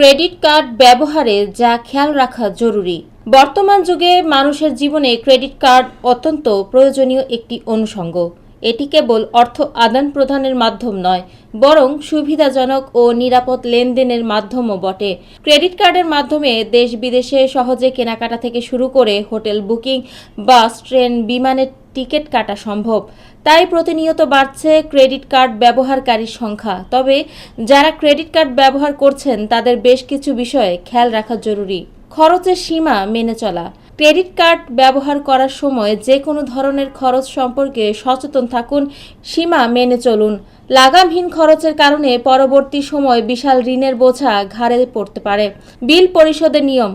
Credit card ব্যবহারে যা খেয়াল রাখা জরুরি। বর্তমান যুগে মানুষের জীবনে ক্রেডিট কার্ড অত্যন্ত প্রয়োজনীয় একটি অনুষঙ্গ। এটি কেবল অর্থ আদান প্রদানের মাধ্যম নয়, বরং সুবিধাজনক ও নিরাপদ লেনদেনের মাধ্যমও বটে। ক্রেডিট কার্ডের মাধ্যমে দেশ বিদেশে সহজে কেনাকাটা থেকে শুরু করে হোটেল বুকিং, বাস, ট্রেন, বিমানের টিকিট কাটা সম্ভব। তাই প্রতিনিয়ত বাড়ছে ক্রেডিট কার্ড ব্যবহারকারীর সংখ্যা। তবে যারা ক্রেডিট কার্ড ব্যবহার করছেন, তাদের বেশ কিছু বিষয়ে খেয়াল রাখা জরুরি। খরচের সীমা মেনে চলা। ক্রেডিট কার্ড ব্যবহার করার সময় যে কোনো ধরনের খরচ সম্পর্কে সচেতন থাকুন, সীমা মেনে চলুন। লাগামহীন খরচের কারণে পরবর্তী সময় বিশাল ঋণের বোঝা ঘাড়ে পড়তে পারে। বিল পরিশোধের নিয়ম।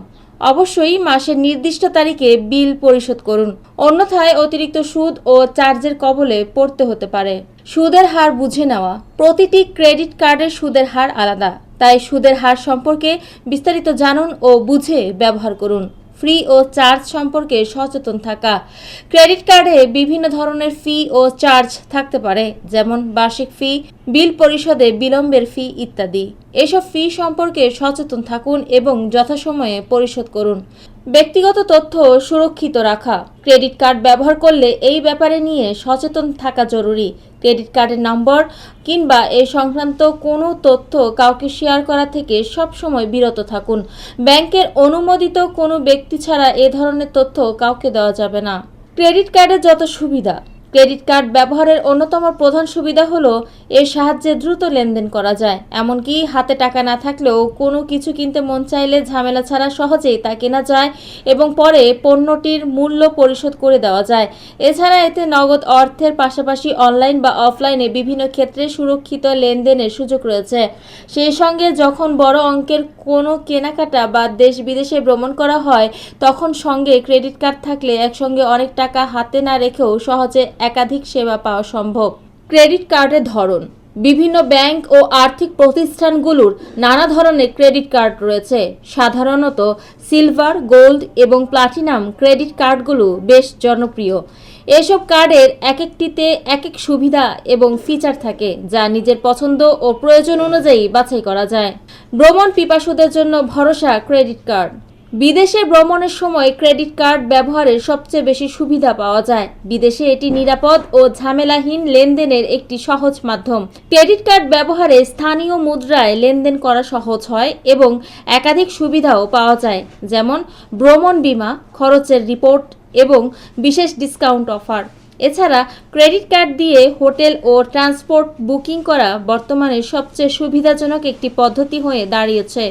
অবশ্যই মাসের নির্দিষ্ট তারিখে বিল পরিশোধ করুন। অন্যথায় অতিরিক্ত সুদ ও চার্জের কবলে পড়তে হতে পারে। সুদের হার বুঝে নেওয়া। প্রতিটি ক্রেডিট কার্ডের সুদের হার আলাদা। তাই সুদের হার সম্পর্কে বিস্তারিত জানুন ও বুঝে ব্যবহার করুন। ফ্রি ও চার্জ সম্পর্কে সচেতন থাকা। ক্রেডিট কার্ডে বিভিন্ন ধরনের ফি ও চার্জ থাকতে পারে, যেমন বার্ষিক ফি, বিল পরিশোধে বিলম্বের ফি ইত্যাদি। এসব ফি সম্পর্কে সচেতন থাকুন এবং যথাসময়ে পরিশোধ করুন। ব্যক্তিগত তথ্য সুরক্ষিত রাখা। ক্রেডিট কার্ড ব্যবহার করলে এই ব্যাপারে নিয়ে সচেতন থাকা জরুরি। ক্রেডিট কার্ডের নম্বর কিংবা এ সংক্রান্ত কোনো তথ্য কাউকে শেয়ার করা থেকে সবসময় বিরত থাকুন। ব্যাংকের অনুমোদিত কোনো ব্যক্তি ছাড়া এ ধরনের তথ্য কাউকে দেওয়া যাবে না। ক্রেডিট কার্ডের যত সুবিধা ক্রেডিট কার্ড ব্যবহারের অন্যতম প্রধান সুবিধা হলো এর সাহায্যে দ্রুত লেনদেন করা যায়। এমনকি হাতে টাকা না থাকলেও কোনো কিছু কিনতে মন চাইলে ঝামেলা ছাড়া সহজেই তা কেনা যায় এবং পরে পণ্যটির মূল্য পরিশোধ করে দেওয়া যায়। এছাড়া এতে নগদ অর্থের পাশাপাশি অনলাইন বা অফলাইনে বিভিন্ন ক্ষেত্রে সুরক্ষিত লেনদেনের সুযোগ রয়েছে। সেই সঙ্গে যখন বড় অঙ্কের কোনো কেনাকাটা বা দেশ বিদেশে ভ্রমণ করা হয়, তখন সঙ্গে ক্রেডিট কার্ড থাকলে একসঙ্গে অনেক টাকা হাতে না রেখেও সহজে একাধিক সেবা পাওয়া সম্ভব। ক্রেডিট কার্ডের ধরন। বিভিন্ন ব্যাংক ও আর্থিক প্রতিষ্ঠানগুলোর নানা ধরনের ক্রেডিট কার্ড রয়েছে। সাধারণত সিলভার, গোল্ড এবং প্লাটিনাম ক্রেডিট কার্ডগুলো বেশ জনপ্রিয়। এসব কার্ডের এক একটিতে এক এক সুবিধা এবং ফিচার থাকে, যা নিজের পছন্দ ও প্রয়োজন অনুযায়ী বাছাই করা যায়। ভ্রমণ পিপাসুদের জন্য ভরসা ক্রেডিট কার্ড। বিদেশে ভ্রমণের সময় ক্রেডিট কার্ড ব্যবহারের সবচেয়ে বেশি সুবিধা পাওয়া যায়। বিদেশে এটি নিরাপদ ও ঝামেলাহীন লেনদেনের একটি সহজ মাধ্যম। ক্রেডিট কার্ড ব্যবহারে স্থানীয় মুদ্রায় লেনদেন করা সহজ হয় এবং একাধিক সুবিধাও পাওয়া যায়, যেমন ভ্রমণ বীমা, খরচের রিপোর্ট এবং বিশেষ ডিসকাউন্ট অফার। এছাড়া ক্রেডিট কার্ড দিয়ে হোটেল ও ট্রান্সপোর্ট বুকিং করা বর্তমানে সবচেয়ে সুবিধাজনক একটি পদ্ধতি হয়ে দাঁড়িয়েছে।